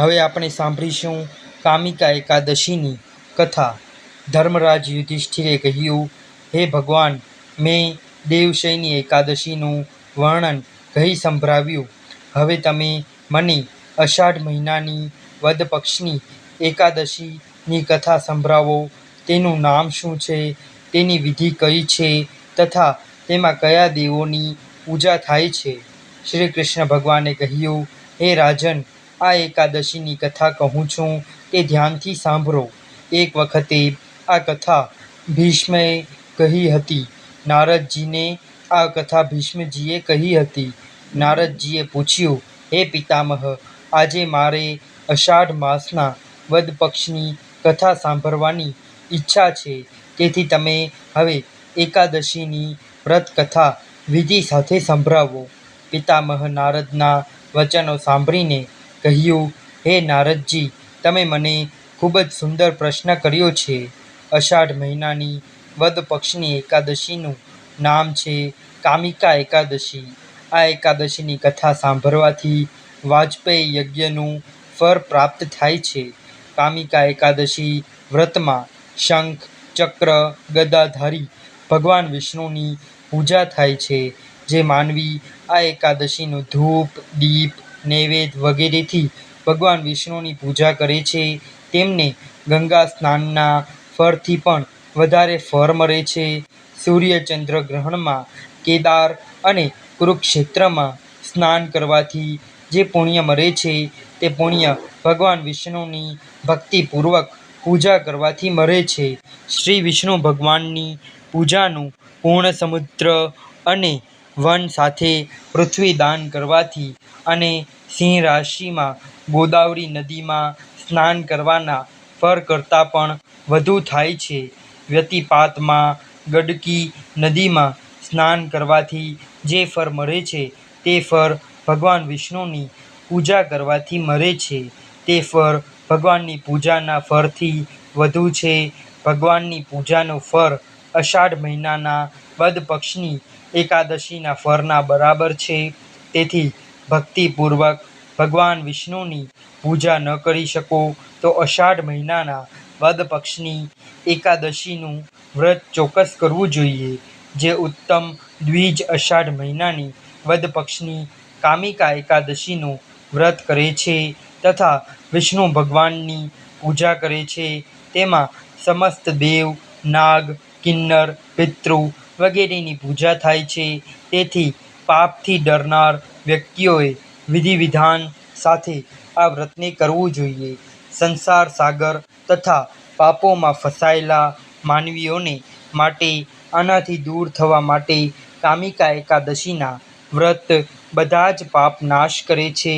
હવે આપણે સાંભળીશું કામિકા એકાદશીની કથા. ધર્મરાજ યુધિષ્ઠિરે કહ્યું, હે ભગવાન, મેં દેવશયની એકાદશીનું વર્ણન કહી સંભળાવ્યું. હવે તમે મને અષાઢ મહિનાની વદ પક્ષની એકાદશીની કથા સંભળાવો. તેનું નામ શું છે? તેની વિધિ કઈ છે? તથા તેમાં કયા દેવોની પૂજા થાય છે? શ્રી કૃષ્ણ ભગવાને કહ્યું, હે રાજન આ એકાદશીની કથા કહું છું તે ધ્યાનથી સાંભળો. એક વખતે આ કથા ભીષ્મએ કહી હતી. નારદજીને આ કથા ભીષ્મજીએ કહી હતી. નારદજીએ પૂછ્યું, હે પિતામહ, આજે મારે અષાઢ માસના વદ પક્ષની કથા સાંભળવાની ઈચ્છા છે. તેથી તમે હવે એકાદશીની વ્રત કથા વિધિ સાથે સંભળાવો. પિતામહ નારદના વચનો સાંભળીને કહ્યું, હે નારદજી, તમે મને ખૂબ જ સુંદર પ્રશ્ન કર્યો છે. અષાઢ મહિનાની વદ પક્ષની એકાદશીનું નામ છે કામિકા એકાદશી. આ એકાદશીની કથા સાંભળવાથી વાજપેયી યજ્ઞનું ફળ પ્રાપ્ત થાય છે. કામિકા એકાદશી વ્રતમાં શંખ, ચક્ર, ગદાધારી, ભગવાન વિષ્ણુની પૂજા થાય છે. જે માનવી આ એકાદશીનું ધૂપ, દીપ નૈવેદ્ય વગેરેથી ભગવાન વિષ્ણુની પૂજા કરે છે. તેમને ગંગા સ્નાનના ફળથી પણ વધારે ફળ મળે છે. સૂર્ય ચંદ્ર ગ્રહણમાં કેદાર અને કુરુક્ષેત્રમાં સ્નાન કરવાથી જે પુણ્ય મળે છે તે પુણ્ય ભગવાન વિષ્ણુની ભક્તિપૂર્વક પૂજા કરવાથી મળે છે. શ્રી વિષ્ણુ ભગવાનની પૂજાનું પૂર્ણ સમુદ્ર અને વન સાથે પૃથ્વી દાન કરવાથી અને સિંહ રાશિમાં ગોદાવરી નદીમાં સ્નાન કરવાના ફર કરતાં પણ વધુ થાય છે. વ્યતિપાતમાં ગંડકી નદીમાં સ્નાન કરવાથી જે ફર મળે છે, તે ફર ભગવાન વિષ્ણુની પૂજા કરવાથી મળે છે. તે ફળ ભગવાનની પૂજાના ફરથી વધુ છે. ભગવાનની પૂજાનો ફર અષાઢ મહિનાના વદ પક્ષની એકાદશીના ફરના બરાબર છે. તેથી ભક્તિપૂર્વક ભગવાન વિષ્ણુની પૂજા ન કરી શકો તો અષાઢ મહિનાના વદ પક્ષની એકાદશીનું વ્રત ચોક્કસ કરવું જોઈએ, જે ઉત્તમ દ્વિજ અષાઢ મહિનાની વદ પક્ષની કામિકા એકાદશીનું વ્રત કરે છે તથા વિષ્ણુ ભગવાનની પૂજા કરે છે. તેમાં સમસ્ત દેવ, નાગ, કિન્નર, પિતૃ વગેરેની પૂજા થાય છે. તેથી પાપથી ડરનાર વ્યક્તિઓએ વિધિ વિધાન સાથે આ વ્રતને કરવું જોઈએ. સંસાર સાગર તથા પાપોમાં ફસાયેલા માનવીઓને માટે, આનાથી દૂર થવા માટે કામિકા એકાદશીના વ્રત બધા જ પાપ નાશ કરે છે.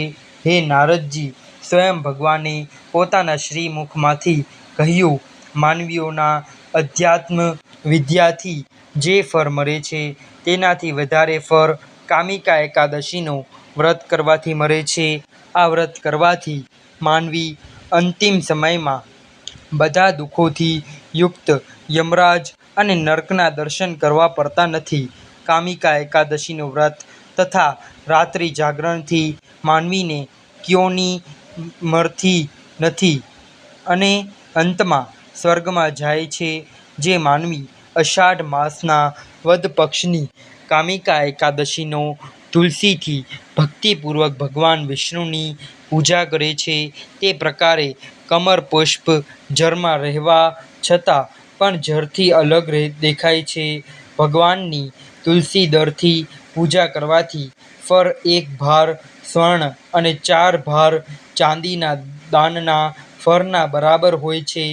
હે નારદજી, સ્વયં ભગવાને પોતાના શ્રીમુખમાંથી કહ્યું, માનવીઓના અધ્યાત્મ વિદ્યાથી જે ફળ મળે છે, તેનાથી વધારે ફળ કામિકા એકાદશીનું વ્રત કરવાથી મળે છે. આ વ્રત કરવાથી માનવી અંતિમ સમયમાં બધા દુઃખોથી યુક્ત યમરાજ અને નર્કના દર્શન કરવા પડતા નથી. કામિકા એકાદશીનું વ્રત તથા રાત્રિ જાગરણથી માનવીને ક્યોની મળતી નથી અને અંતમાં સ્વર્ગમાં જાય છે, જે માનવી અષાઢ માસના વદ પક્ષની કામિકા એકાદશીનો તુલસીથી ભક્તિપૂર્વક ભગવાન વિષ્ણુની પૂજા કરે છે. તે પ્રકારે કમર પુષ્પ જળમાં રહેવા છતાં પણ જળથી અલગ દેખાય છે. ભગવાનની તુલસી દળથી પૂજા કરવાથી ફર એક ભાર સ્વર્ણ અને ચાર ભાર ચાંદીના દાનના ફળના બરાબર હોય છે.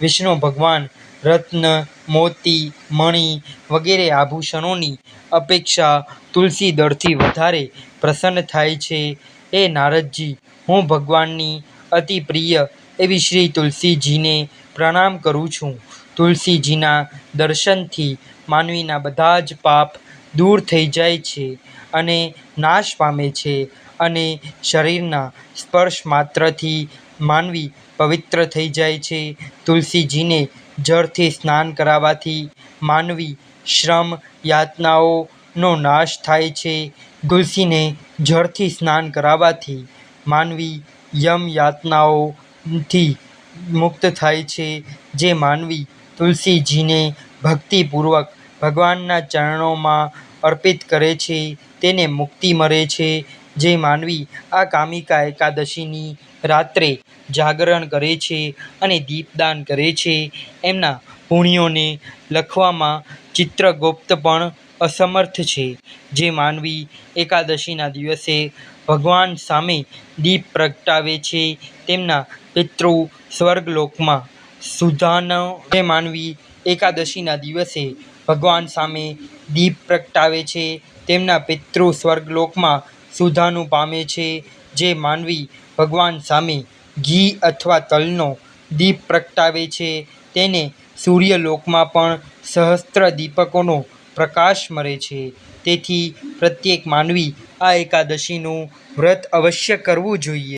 વિષ્ણુ ભગવાન, રત્ન, મોતી, મણિ વગેરે આભૂષણોની અપેક્ષા તુલસી દળથી વધારે પ્રસન્ન થાય છે. એ નારદજી, હું ભગવાનની અતિ પ્રિય એવી શ્રી તુલસીજીને પ્રણામ કરું છું. તુલસીજીના દર્શનથી માનવીના બધા જ પાપ દૂર થઈ જાય છે અને નાશ પામે છે અને શરીરના સ્પર્શ માત્રથી માનવી પવિત્ર થઈ જાય છે. તુલસીજીને જળથી સ્નાન કરાવવાથી માનવી શ્રમ યાતનાઓનો નાશ થાય છે. તુલસીને જળથી સ્નાન કરાવવાથી માનવી યમ યાતનાઓથી મુક્ત થાય છે. જે માનવી તુલસીજીને ભક્તિપૂર્વક ભગવાનના ચરણોમાં અર્પિત કરે છે, તેને મુક્તિ મળે છે. જે માનવી આ કામિકા એકાદશીની રાત્રે જાગરણ કરે છે અને દીપદાન કરે છે. એમના પુણ્યોને લખવામાં ચિત્રગુપ્ત પણ અસમર્થ છે. જે માનવી એકાદશીના દિવસે ભગવાન સામે દીપ પ્રગટાવે છે, તેમના પિતૃ સ્વર્ગલોકમાં સુધાનો. જે માનવી એકાદશીના દિવસે ભગવાન સામે દીપ પ્રગટાવે છે, તેમના પિતૃ સ્વર્ગલોકમાં સુધાનું પામે છે, જે માનવી ભગવાન સામે ઘી અથવા તલનો દીપ પ્રગટાવે છે. તેને સૂર્યલોકમાં પણ સહસ્ત્ર દીપકોનો પ્રકાશ મળે છે. તેથી પ્રત્યેક માનવી આ એકાદશીનું વ્રત અવશ્ય કરવું જોઈએ.